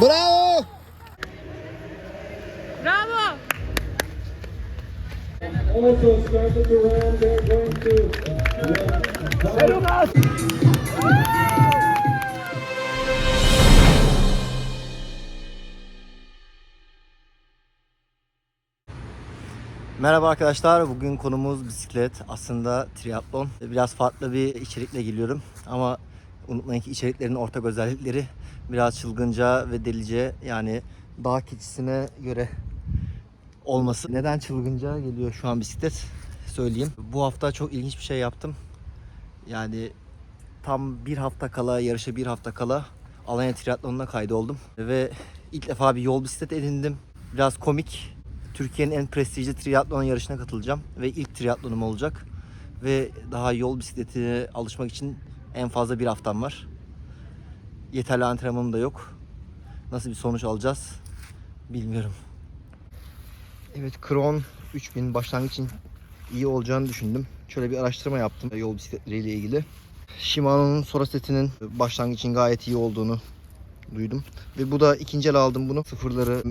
Bravo. Bravo. Also started the round, they're going to. Merhaba arkadaşlar. Bugün konumuz bisiklet. Aslında triatlon. Biraz farklı bir içerikle geliyorum. Ama unutmayın ki içeriklerin ortak özellikleri biraz çılgınca ve delice yani dağ keçisine göre olması. Neden çılgınca geliyor şu an bisiklet? Söyleyeyim. Bu hafta çok ilginç bir şey yaptım. Yani tam bir hafta kala, yarışa bir hafta kala Alanya Triatlonu'na kaydoldum. Ve ilk defa bir yol bisiklet edindim. Biraz komik. Türkiye'nin en prestijli triatlon yarışına katılacağım. Ve ilk triatlonum olacak. Ve daha yol bisikletine alışmak için en fazla bir haftam var. Yeterli antrenmanım da yok. Nasıl bir sonuç alacağız bilmiyorum. Evet Kron 3000 başlangıç için iyi olacağını düşündüm. Şöyle bir araştırma yaptım yol bisikletleriyle ilgili. Shimano'nun Sora setinin başlangıç için gayet iyi olduğunu duydum. Ve bu da ikinci el aldım bunu. Sıfırları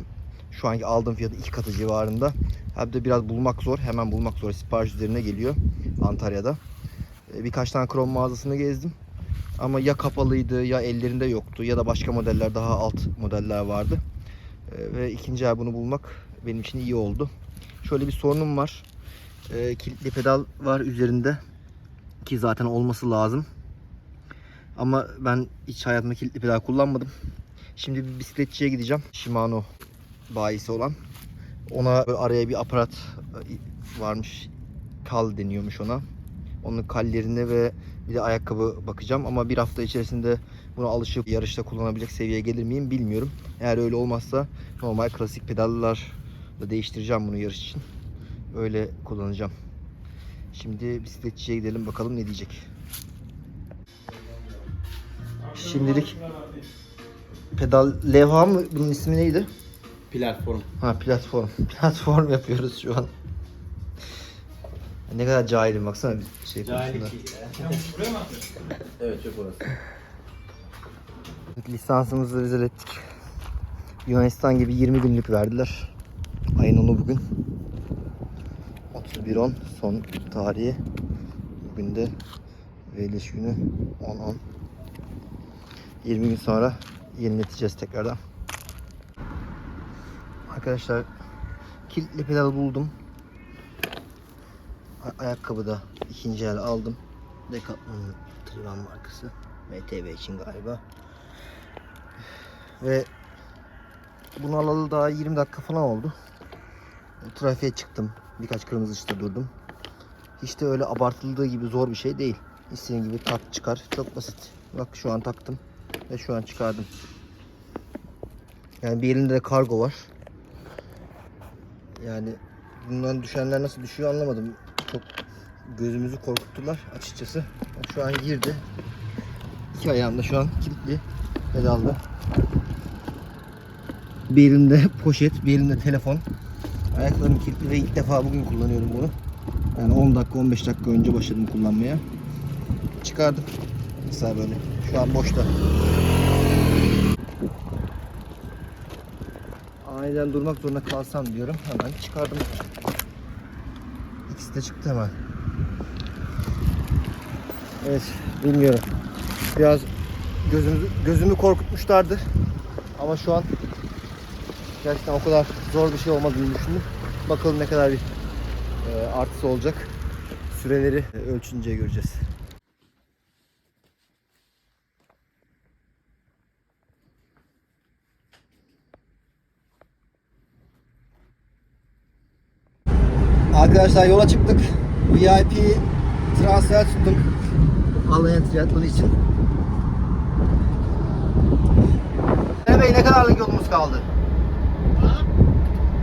şu anki aldığım fiyatı iki katı civarında. Hem de biraz bulmak zor. Hemen bulmak zor. Sipariş üzerine geliyor Antalya'da. Ee, Birkaç tane krom mağazasını gezdim. Ama ya kapalıydı ya ellerinde yoktu ya da başka modeller daha alt modeller vardı. Ee, Ve ikinci el bunu bulmak benim için iyi oldu. Şöyle bir sorunum var. Ee, kilitli pedal var üzerinde ki zaten olması lazım. Ama ben hiç hayatımda kilitli pedal kullanmadım. Şimdi bir bisikletçiye gideceğim. Shimano bayisi olan. Ona araya bir aparat e, varmış. Kal deniyormuş ona. Onun kallerine ve bir de ayakkabı bakacağım ama bir hafta içerisinde buna alışıp yarışta kullanabilecek seviyeye gelir miyim bilmiyorum. Eğer öyle olmazsa normal klasik pedallarla değiştireceğim bunu yarış için. Öyle kullanacağım. Şimdi bisikletçiye gidelim bakalım ne diyecek. Şimdilik pedal levha mı bunun ismi neydi? Platform. Ha platform. Platform yapıyoruz şu an. Ne kadar cahilim baksana bir şey konusunda. evet çok orası. Lisansımızı rezil ettik. Yunanistan gibi 20 günlük verdiler. Ayın 10'u bugün. 31-10 son tarihi. Bugün de veriliş günü 10-10. 20 gün sonra yenileteceğiz tekrardan. Arkadaşlar kilitli pedal buldum. Ayakkabı da ikinci el aldım. Decathlon Trivan markası. MTB için galiba. Ve bunu alalı daha 20 dakika falan oldu. Trafiğe çıktım. Birkaç kırmızı ışıkta durdum. Hiç de öyle abartıldığı gibi zor bir şey değil. İstediğin gibi tak çıkar. Çok basit. Bak şu an taktım. Ve şu an çıkardım. Yani bir elinde de kargo var. Yani bundan düşenler nasıl düşüyor anlamadım. Çok gözümüzü korkuttular açıkçası. Şu an girdi. İki ayağım da şu an kilitli pedalda. Bir elimde poşet, bir elimde telefon. Ayaklarım kilitli ve ilk defa bugün kullanıyorum bunu. Yani 10 dakika 15 dakika önce başladım kullanmaya. Çıkardım. Mesela böyle. Şu an boşta. Aniden durmak zorunda kalsam diyorum. Hemen çıkardım. İkisi de çıktı hemen. Evet, bilmiyorum. Biraz gözümü, gözümü korkutmuşlardı. Ama şu an gerçekten o kadar zor bir şey olmadığını düşündüm. Bakalım ne kadar bir e, artısı olacak. Süreleri ölçünce göreceğiz. Arkadaşlar yola çıktık. VIP transfer tuttum. Alanya triatlonu için. Emre Bey ne kadarlık yolumuz kaldı?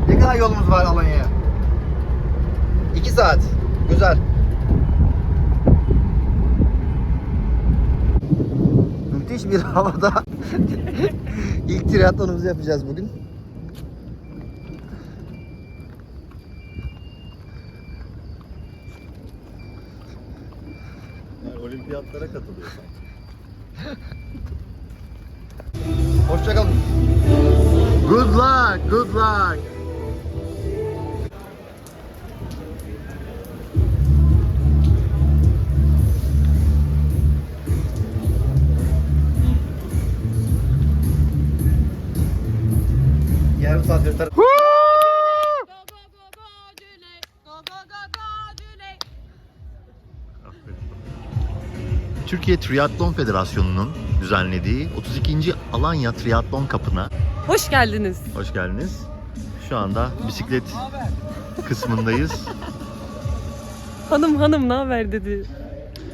Ne kadar yolumuz var Alanya'ya? 2 saat. Güzel. Müthiş bir havada ilk triatlonumuzu yapacağız bugün. Yani olimpiyatlara katılıyor sanki. Hoşçakalın. Good luck, good luck. Yarım saat yürüter. Türkiye Triatlon Federasyonu'nun düzenlediği 32. Alanya Triatlon Kapı'na Hoş geldiniz. hoş geldiniz. Şu anda bisiklet kısmındayız. Hanım hanım ne haber dedi.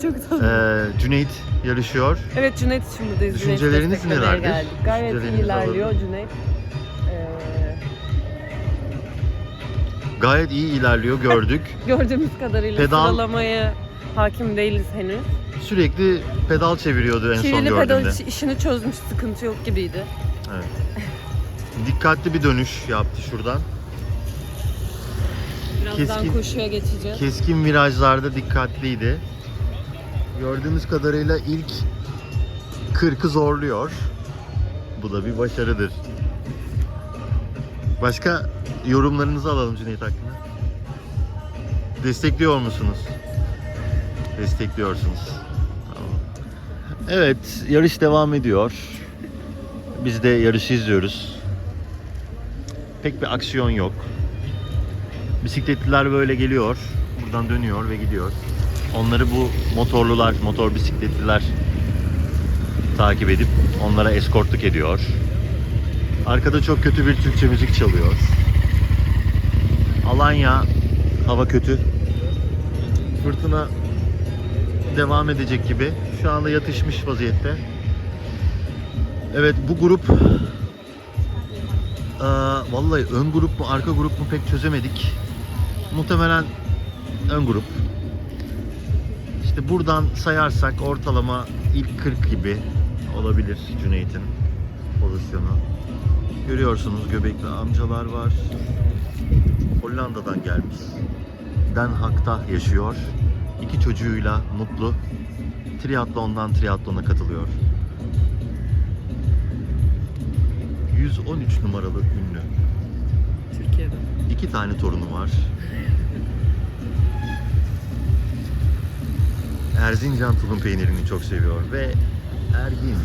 Çok tatlı. Ee, Cüneyt yarışıyor. Evet Cüneyt için buradayız. Cüneyt'i Düşünceleriniz desteklemeye nelerdir? geldik. Gayet iyi Düşüncelerinizi ilerliyor Cüneyt. Ee, Gayet iyi ilerliyor gördük. gördüğümüz kadarıyla Pedal- sıralamaya hakim değiliz henüz. Sürekli pedal çeviriyordu en son Çivili pedal gördüğümde. iş- işini çözmüş, sıkıntı yok gibiydi. Evet. Dikkatli bir dönüş yaptı şuradan. Birazdan Keskin- koşuya geçeceğiz. Keskin virajlarda dikkatliydi. Gördüğümüz kadarıyla ilk 40'ı zorluyor. Bu da bir başarıdır. Başka yorumlarınızı alalım Cüneyt hakkında. Destekliyor musunuz? Destekliyorsunuz. Evet, yarış devam ediyor. Biz de yarışı izliyoruz. Pek bir aksiyon yok. Bisikletliler böyle geliyor. Buradan dönüyor ve gidiyor. Onları bu motorlular, motor bisikletliler takip edip onlara eskortluk ediyor. Arkada çok kötü bir Türkçe müzik çalıyor. Alanya hava kötü. Fırtına devam edecek gibi. Şu anda yatışmış vaziyette. Evet bu grup Aa, vallahi ön grup mu arka grup mu pek çözemedik. Muhtemelen ön grup. İşte buradan sayarsak ortalama ilk 40 gibi olabilir Cüneyt'in pozisyonu. Görüyorsunuz göbekli amcalar var. Hollanda'dan gelmiş. Den Haag'ta yaşıyor. İki çocuğuyla mutlu. Triatlondan triatlona katılıyor. 113 numaralı ünlü. Türkiye'de. İki tane torunu var. Erzincan tulum peynirini çok seviyor ve Ergin.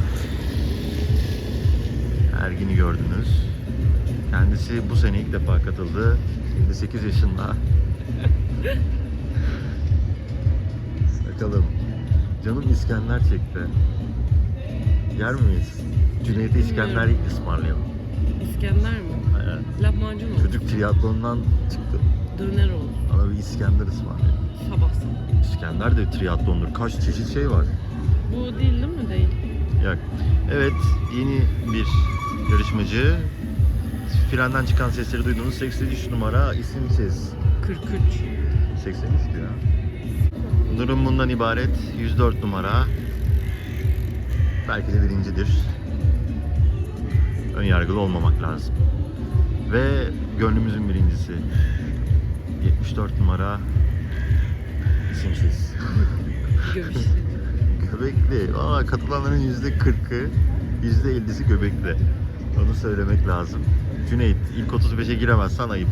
Ergin'i gördünüz. Kendisi bu sene ilk defa katıldı. Şimdi 8 yaşında. Bakalım. Canım İskender çekti. Yer miyiz? Cüneyt'e İskender ısmarlayalım. İskender mi? Evet. Lahmacun olur. Çocuk triatlondan çıktı. Döner olur. Bana bir İskender ısmarlayalım. Sabah sabah. İskender de triatlondur. Kaç çeşit şey var. Bu değil değil mi? Değil. Yok. Evet, yeni bir yarışmacı. Frenden çıkan sesleri duyduğunuz 83 numara isimsiz. 43. 83 diyor. Durum bundan ibaret. 104 numara. Belki de birincidir. Ön yargılı olmamak lazım. Ve gönlümüzün birincisi. 74 numara isimsiz. Göbüş. Göbekli. Aa, katılanların yüzde 40'ı, yüzde 50'si göbekli. Onu söylemek lazım. Cüneyt ilk 35'e giremezsen ayıp.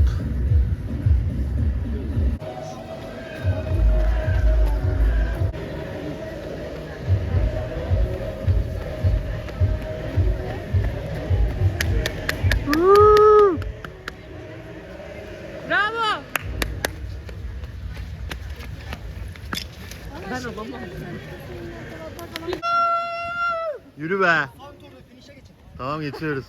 Geçiyoruz.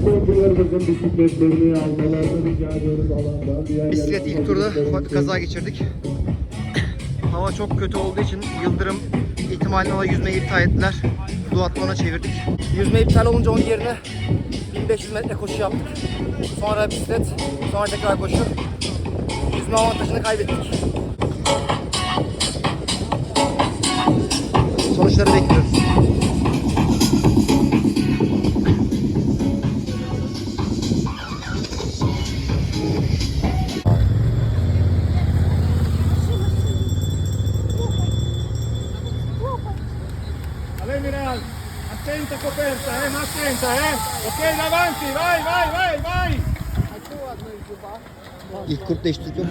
Sporcularımızın bisikletlerini almalarını rica ediyoruz alandan. Diğer Bisiklet ilk turda ufak bir kaza geçirdik. Hava çok kötü olduğu için Yıldırım ihtimaline olan yüzmeyi iptal ettiler. Duatlona çevirdik. Yüzme iptal olunca onun yerine 1500 metre koşu yaptık. Sonra bisiklet, sonra tekrar koşu. Yüzme avantajını kaybettik. Sonuçları bekliyoruz. Ok, davanti, vai, vai, vai, vai. İlk grup değiştireceğim.